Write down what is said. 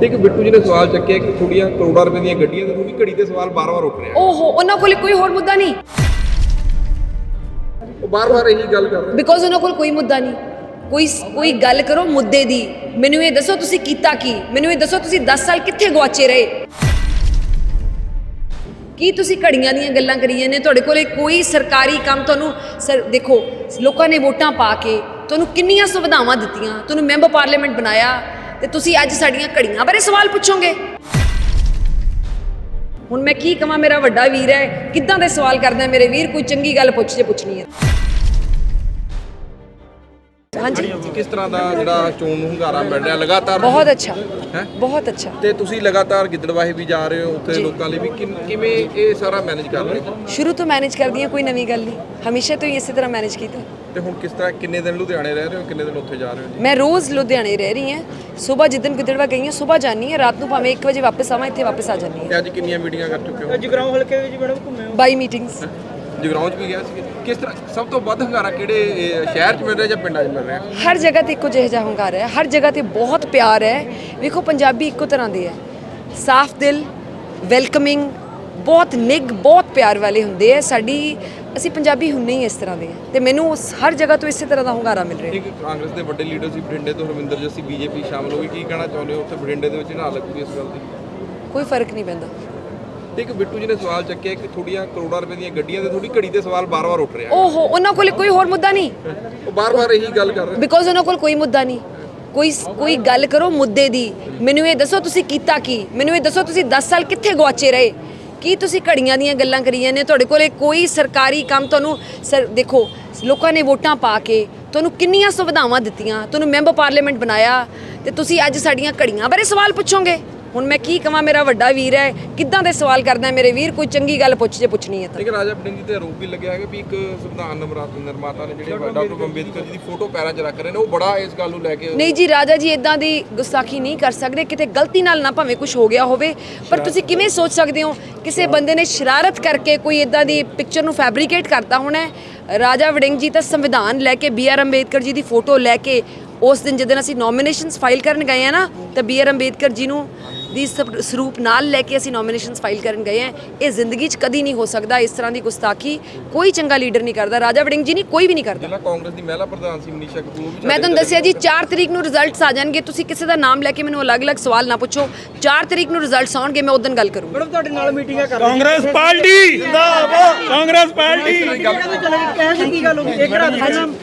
ਤੇ ਇੱਕ ਬਿੱਟੂ ਜੀ ਨੇ ਸਵਾਲ ਚੱਕਿਆ ਕਿ ਥੋੜੀਆਂ ਕਰੋੜਾਂ ਰੁਪਏ ਦੀਆਂ ਗੱਡੀਆਂ ਤੇ ਥੋੜੀ ਘੜੀ ਤੇ ਸਵਾਲ ਬਾਰ-ਬਾਰ ਉੱਠ ਰਿਹਾ। ਓਹੋ ਉਹਨਾਂ ਕੋਲ ਕੋਈ ਹੋਰ ਮੁੱਦਾ ਨਹੀਂ। ਉਹ ਬਾਰ-ਬਾਰ ਇਹੀ ਗੱਲ ਕਰ ਰਹੇ ਬਿਕੋਜ਼ ਉਹਨਾਂ ਕੋਲ ਕੋਈ ਮੁੱਦਾ ਨਹੀਂ। ਕੋਈ ਕੋਈ ਗੱਲ ਕਰੋ ਮੁੱਦੇ ਦੀ। ਮੈਨੂੰ ਇਹ ਦੱਸੋ ਤੁਸੀਂ ਕੀਤਾ ਕੀ? ਮੈਨੂੰ ਇਹ ਦੱਸੋ ਤੁਸੀਂ 10 ਸਾਲ ਕਿੱਥੇ ਗਵਾਚੇ ਰਹੇ? ਕੀ ਤੁਸੀਂ ਘੜੀਆਂ ਦੀਆਂ ਗੱਲਾਂ ਕਰੀ ਜਾਂਦੇ ਤੁਹਾਡੇ ਕੋਲੇ ਕੋਈ ਸਰਕਾਰੀ ਕੰਮ ਤੁਹਾਨੂੰ ਸਰ ਦੇਖੋ ਲੋਕਾਂ ਨੇ ਵੋਟਾਂ ਪਾ ਕੇ ਤੁਹਾਨੂੰ ਕਿੰਨੀਆਂ ਸੁਵਿਧਾਵਾਂ ਦਿੱਤੀਆਂ? ਤੁਹਾਨੂੰ ਮੈਂਬਰ ਪਾਰਲੀਮੈਂਟ ਬਣਾਇਆ? ਤੇ ਤੁਸੀਂ ਅੱਜ ਸਾਡੀਆਂ ਘੜੀਆਂ ਬਾਰੇ ਸਵਾਲ ਪੁੱਛੋਗੇ? ਹੁਣ ਮੈਂ ਕੀ ਕਹਾਂ ਮੇਰਾ ਵੱਡਾ ਵੀਰ ਹੈ, ਕਿੱਦਾਂ ਦੇ ਸਵਾਲ ਕਰਦਾ ਮੇਰੇ ਵੀਰ? ਕੋਈ ਚੰਗੀ ਗੱਲ ਪੁੱਛ ਜੇ ਪੁੱਛਣੀ ਹੈ। ਹਾਂਜੀ। ਕਿਸ ਤਰ੍ਹਾਂ ਦਾ ਜਿਹੜਾ ਚੋਣ ਨੂੰ ਹੰਗਾਰਾ ਮਿਲ ਰਿਹਾ ਲਗਾਤਾਰ? ਬਹੁਤ ਅੱਛਾ। ਹੈਂ? ਬਹੁਤ ਅੱਛਾ। ਤੇ ਤੁਸੀਂ ਲਗਾਤਾਰ ਗਿੱਦੜਵਾਹੇ ਵੀ ਜਾ ਰਹੇ ਹੋ ਉੱਥੇ ਲੋਕਾਂ ਲਈ ਵੀ ਕਿਨ- ਕਿਵੇਂ ਇਹ ਸਾਰਾ ਮੈਨੇਜ ਕਰ ਰਹੇ ਹੋ? ਸ਼ੁਰੂ ਤੋਂ ਮੈਨੇਜ ਕਰਦੀ ਹਾਂ ਕੋਈ ਨਵੀਂ ਗੱਲ ਨਹੀਂ। ਹਮੇਸ਼ਾ ਤੋਂ ਹੀ ਇਸੇ ਤਰ੍ਹਾਂ ਮੈਨੇਜ ਕੀਤਾ। ਤੇ ਹੁਣ ਕਿਸ ਤਰ੍ਹਾਂ ਕਿੰਨੇ ਦਿਨ ਲੁਧਿਆਣੇ ਰਹਿ ਰਹੇ ਹੋ ਕਿੰਨੇ ਦਿਨ ਉੱਥੇ ਜਾ ਰਹੇ ਹੋ ਮੈਂ ਰੋਜ਼ ਲੁਧਿਆਣੇ ਰਹਿ ਰਹੀ ਹਾਂ। ਸਵੇਰ ਜਿੱਦਨ ਗਿੱਦੜਵਾ ਗਈ ਹਾਂ ਸਵੇਰ ਜਾਨੀ ਹਾਂ ਰਾਤ ਨੂੰ ਭਾਵੇਂ 1 ਵਜੇ ਵਾਪਸ ਆਵਾਂ ਇੱਥੇ ਵਾਪਸ ਆ ਜਾਂਦੀ ਹਾਂ। ਤੇ ਅੱਜ ਕਿੰਨੀਆਂ ਮੀਟਿੰਗਾਂ ਕਰ ਚੁੱਕੇ ਹੋ? ਜਗਰਾਉਂ ਹਲਕੇ ਵਿੱਚ ਮੈਡਮ ਘੁੰਮੇ ਹੋ? ਬਾਈ ਮੀਟਿੰਗਸ ਜਗਰਾਉਂ ਚ ਵੀ ਗਿਆ ਸੀ। ਕਿਸ ਤਰ੍ਹਾਂ ਸਭ ਤੋਂ ਵੱਧ ਹੰਗਾਰਾ ਕਿਹੜੇ ਸ਼ਹਿਰ ਚ ਮਿਲ ਰਿਹਾ ਜਾਂ ਪਿੰਡਾਂ ਚ ਮਿਲ ਰਿਹਾ? ਹਰ ਜਗ੍ਹਾ ਤੇ ਇੱਕੋ ਜਿਹੇ ਜਿਹਾ ਹੰਕਾਰ ਹੈ। ਹਰ ਜਗ੍ਹਾ ਤੇ ਬਹੁਤ ਪਿਆਰ ਹੈ। ਵੇਖੋ ਪੰਜਾਬੀ ਇੱਕੋ ਤਰ੍ਹਾਂ ਦੇ ਹੈ। ਸਾਫ਼ ਦਿਲ ਵੈਲਕਮਿੰਗ ਬਹੁਤ ਨਿੱਘ ਬਹੁਤ ਪਿਆਰ ਵਾਲੇ ਹੁੰਦੇ ਆ ਸਾਡੀ ਅਸੀਂ ਪੰਜਾਬੀ ਹੁੰਨੇ ਹੀ ਇਸ ਤਰ੍ਹਾਂ ਦੇ ਹਾਂ। ਤੇ ਮੈਨੂੰ ਉਸ ਹਰ ਜਗ੍ਹਾ ਤੋਂ ਇਸੇ ਤਰ੍ਹਾਂ ਦਾ ਹੁੰਗਾਰਾ ਮਿਲ ਰਿਹਾ ਇੱਕ ਕਾਂਗਰਸ ਦੇ ਵੱਡੇ ਲੀਡਰ ਸੀ ਬਠਿੰਡੇ ਤੋਂ ਹਰਵਿੰਦਰ ਜੱਸੀ ਬੀਜੇਪੀ ਸ਼ਾਮਲ ਹੋ ਗਈ ਕੀ ਕਹਿਣਾ ਚਾਹੁੰਦੇ ਹੋ? ਉੱਥੇ ਬਠਿੰਡੇ ਦੇ ਵਿੱਚ ਨਾ ਲੱਗੂਗੀ ਇਸ ਗੱਲ ਦੀ? ਕੋਈ ਫ਼ਰਕ ਨਹੀਂ ਪੈਂਦਾ। ਤੇ ਇੱਕ ਬਿੱਟੂ ਜੀ ਨੇ ਸਵਾਲ ਚੱਕਿਆ ਕਿ ਥੋੜੀਆਂ ਕਰੋੜਾਂ ਰੁਪਏ ਦੀਆਂ ਗੱਡੀਆਂ ਤੇ ਥੋੜੀ ਘੜੀ ਤੇ ਸਵਾਲ ਬਾਰ-ਬਾਰ ਉੱਠ ਰਿਹਾ ਓਹੋ ਉਹਨਾਂ ਕੋਲ ਕੋਈ ਹੋਰ ਮੁੱਦਾ ਨਹੀਂ। ਉਹ ਬਾਰ-ਬਾਰ ਇਹੀ ਗੱਲ ਕਰ ਰਹੇ ਬਿਕੋਜ਼ ਉਹਨਾਂ ਕੋਲ ਕੋਈ ਮੁੱਦਾ ਨਹੀਂ। ਕੋਈ ਕੋਈ ਗੱਲ ਕਰੋ ਮੁੱਦੇ ਦੀ। ਮੈਨੂੰ ਇਹ ਦੱਸੋ ਤੁਸੀਂ ਕੀਤਾ ਕੀ? ਮੈਨੂੰ ਇਹ ਦੱਸੋ ਤੁਸੀਂ 10 ਸਾਲ ਕਿੱਥੇ ਗਵਾਚੇ ਰਹੇ? ਕੀ ਤੁਸੀਂ ਘੜੀਆਂ ਦੀਆਂ ਗੱਲਾਂ ਕਰੀ ਜਾਂਦੇ ਤੁਹਾਡੇ ਕੋਲੇ ਕੋਈ ਸਰਕਾਰੀ ਕੰਮ ਤੁਹਾਨੂੰ ਸਰ ਦੇਖੋ ਲੋਕਾਂ ਨੇ ਵੋਟਾਂ ਪਾ ਕੇ ਤੁਹਾਨੂੰ ਕਿੰਨੀਆਂ ਸੁਵਿਧਾਵਾਂ ਦਿੱਤੀਆਂ? ਤੁਹਾਨੂੰ ਮੈਂਬਰ ਪਾਰਲੀਮੈਂਟ ਬਣਾਇਆ ਤੇ ਤੁਸੀਂ ਅੱਜ ਸਾਡੀਆਂ ਘੜੀਆਂ ਬਾਰੇ ਸਵਾਲ ਪੁੱਛੋਗੇ? ਹੁਣ ਮੈਂ ਕੀ ਕਵਾਂ ਮੇਰਾ ਵੱਡਾ ਵੀਰ ਹੈ ਕਿੱਦਾਂ ਦੇ ਸਵਾਲ ਕਰਦਾ ਮੇਰੇ ਵੀਰ? ਕੋਈ ਚੰਗੀ ਗੱਲ ਪੁੱਛ ਜੇ ਪੁੱਛਣੀ ਹੈ ਤਾਂ। ਲੇਕਿਨ ਰਾਜਾ ਜੀ ਤੇ ਆਰੋਪ ਵੀ ਲੱਗਿਆ ਹੈ ਕਿ ਵੀ ਇੱਕ ਸੰਵਿਧਾਨ ਨਿਰਮਾਤਾ ਨਿਰਮਾਤਾ ਨੇ ਜਿਹੜੇ ਡਾਕਟਰ ਅੰਬੇਦਕਰ ਜੀ ਦੀ ਫੋਟੋ ਪੈਰਾਂ 'ਚ ਰੱਖ ਰਹੇ ਨੇ ਉਹ ਬੜਾ ਇਸ ਗੱਲ ਨੂੰ ਲੈ ਕੇ ਨਹੀਂ ਜੀ ਰਾਜਾ ਜੀ ਇਦਾਂ ਦੀ ਗੁਸਤਾਖੀ ਨਹੀਂ ਕਰ ਸਕਦੇ। ਕਿਤੇ ਗਲਤੀ ਨਾਲ ਨਾ ਭਾਵੇਂ ਕੁਝ ਹੋ ਗਿਆ ਹੋਵੇ ਪਰ ਤੁਸੀਂ ਕਿਵੇਂ ਸੋਚ ਸਕਦੇ ਹੋ? ਕਿਸੇ ਬੰਦੇ ਨੇ ਸ਼ਰਾਰਤ ਕਰਕੇ ਕੋਈ ਇਦਾਂ ਦੀ ਪਿਕਚਰ ਨੂੰ ਫੈਬਰੀਕੇਟ ਕਰਤਾ ਹੋਣਾ ਰਾਜਾ ਵੜਿੰਗ ਜੀ ਤਾਂ ਸੰਵਿਧਾਨ ਲੈ ਕੇ ਬੀ ਆਰ ਅੰਬੇਦਕਰ ਜੀ ਦੀ ਫੋਟੋ ਲੈ ਕੇ ਉਸ ਦਿਨ ਜਦੋਂ ਅਸੀਂ ਨੋਮੀਨੇਸ਼ਨਸ ਫਾਈਲ ਕਰਨ ਗਏ ਆ ਨਾ ਤਾਂ ਬੀ ਆਰ ਅੰਬੇਦਕਰ ਜੀ ਨੂੰ ਦੀ ਸਰੂਪ ਨਾਲ ਲੈ ਕੇ ਅਸੀਂ ਨੋਮੀਨੇਸ਼ਨਸ ਫਾਈਲ ਕਰਨ ਗਏ ਆ। ਇਹ ਜ਼ਿੰਦਗੀ 'ਚ ਕਦੀ ਨਹੀਂ ਹੋ ਸਕਦਾ ਇਸ ਤਰ੍ਹਾਂ ਦੀ ਗੁਸਤਾਖੀ। ਕੋਈ ਚੰਗਾ ਲੀਡਰ ਨਹੀਂ ਕਰਦਾ। ਰਾਜਾ ਵੜਿੰਗ ਜੀ ਨਹੀਂ ਕੋਈ ਵੀ ਨਹੀਂ ਕਰਦਾ। ਜਿਹੜਾ ਕਾਂਗਰਸ ਦੀ ਮਹਿਲਾ ਪ੍ਰਧਾਨ ਸੀ ਮਨੀਸ਼ਾ ਕਪੂਰ ਵੀ ਮੈਂ ਤੁਹਾਨੂੰ ਦੱਸਿਆ ਜੀ 4 ਤਰੀਕ ਨੂੰ ਰਿਜ਼ਲਟਸ ਆ ਜਾਣਗੇ। ਤੁਸੀਂ ਕਿਸੇ ਦਾ ਨਾਮ ਲੈ ਕੇ ਮੈਨੂੰ ਅਲੱਗ-ਅਲੱਗ ਸਵਾਲ ਨਾ ਪੁੱਛੋ। 4 ਤਰੀਕ ਨੂੰ ਰਿਜ਼ਲਟਸ ਆਉਣਗੇ ਮੈਂ ਉਦੋਂ ਗੱਲ ਕਰੂੰਗੀ। ਮੈਡਮ ਤੁਹਾਡੇ ਨਾਲ ਮੀਟਿੰਗਾਂ ਕਰ ਕਾਂਗਰਸ ਪਾਰਟੀ! ਜਿੰਦਾਬਾਦ। ਕਾਂਗਰਸ ਪਾਰਟੀ! ਦੀ ਕੀ ਗੱਲ ਹੋ ਗਈ? ਇੱਕ ਰਾਤ